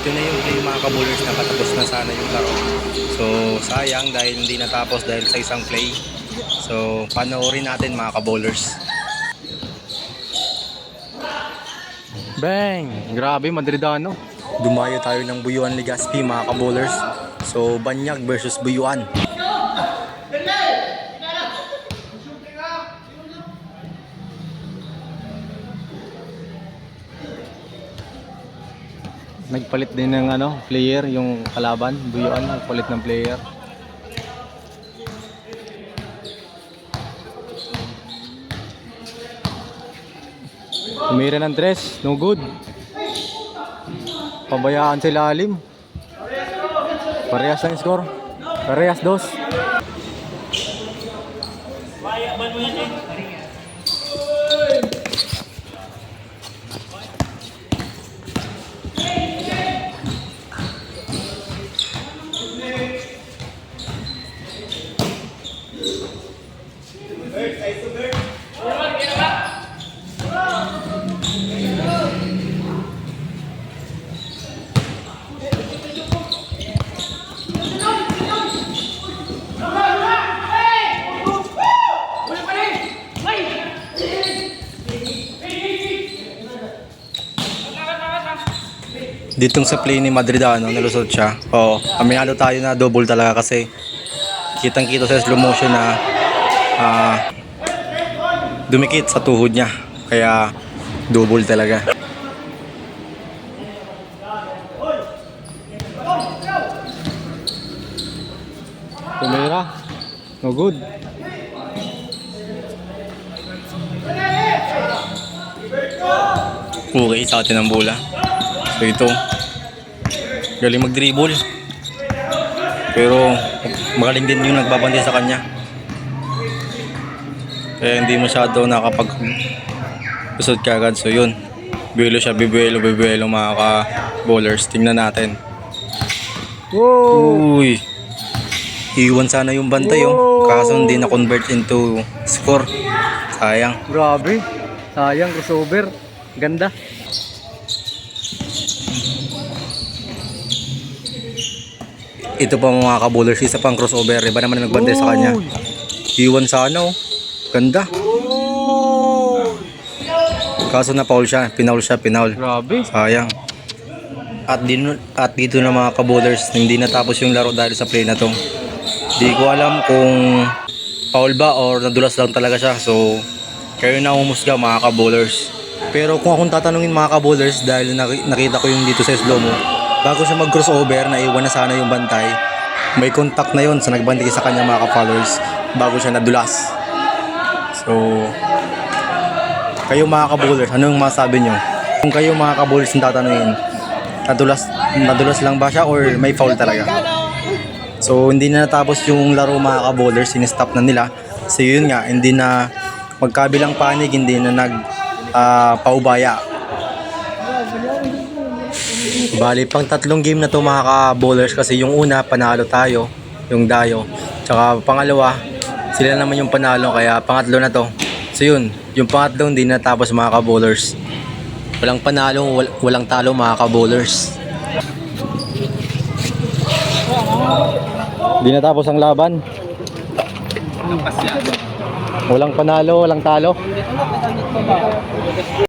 Ito na yung play mga kabulers na patapos na sana yung laro. So sayang dahil hindi natapos dahil sa isang play. So panoorin natin mga kabowlers. Bang! Grabe, Madridano. Dumayo tayo ng Buyuan Legaspi mga kabowlers. So Banyag versus Buyuan. Nagpalit din ng ano, player yung kalaban, Buyuan, nagpalit ng player. Tumira ng tres, no good. Pabayaan sa ilalim. Parehas ang score. Parehas dos. Ditong sa play ni Madridano, nalusot siya. Oo, aminado tayo na double talaga kasi kitang kita sa slow motion na ah, dumikit sa tuhod niya. Kaya double talaga. Tumira. No good. Okay, sa atin ang bola. So ito, galing mag-dribble. Pero magaling din yung nagbabantay sa kanya. Kaya hindi masyado nakapag usod kagad. So yun, buwelo siya, bibuelo, bibuelo mga ka-bowlers. Tingnan natin. Uy! Iwan sana yung bantay oh. Kaso hindi na convert into score. Sayang. Grabe. Sayang, crossover. Ganda. Ito pa mga ka-bowlers, isa pang crossover. Iba naman ang nagbantay sa kanya. Iwan sana oh. Ganda. Kaso na foul siya, pinaul siya, pinaul. Grabe. Sayang. At, din, at dito na mga ka-bowlers, hindi natapos yung laro dahil sa play na to. Di ko alam kung foul ba or nadulas lang talaga siya. So, kayo na humusga mga ka-bowlers. Pero kung akong tatanungin mga ka-bowlers dahil naki- nakita ko yung dito sa slow mo, bago siya mag-crossover, naiwan na sana yung bantay. May contact na yon sa nagbantay sa kanya mga ka-followers bago siya nadulas. So, kayo mga ka-bowlers, ano yung masabi nyo? Kung kayo mga ka-bowlers yung tatanungin, nadulas, nadulas lang ba siya or may foul talaga? So, hindi na natapos yung laro mga ka-bowlers, sinistop na nila. So, yun nga, hindi na magkabilang panig, hindi na nag ah, paubaya. Bali, pang tatlong game na to mga ka-bowlers kasi yung una, panalo tayo, yung dayo. Tsaka pangalawa, sila naman yung panalo, kaya pangatlo na to. So yun, yung pangatlo hindi natapos mga ka-bowlers. Walang panalo, wal- walang talo mga ka-bowlers. Hindi natapos ang laban. Walang panalo, walang talo.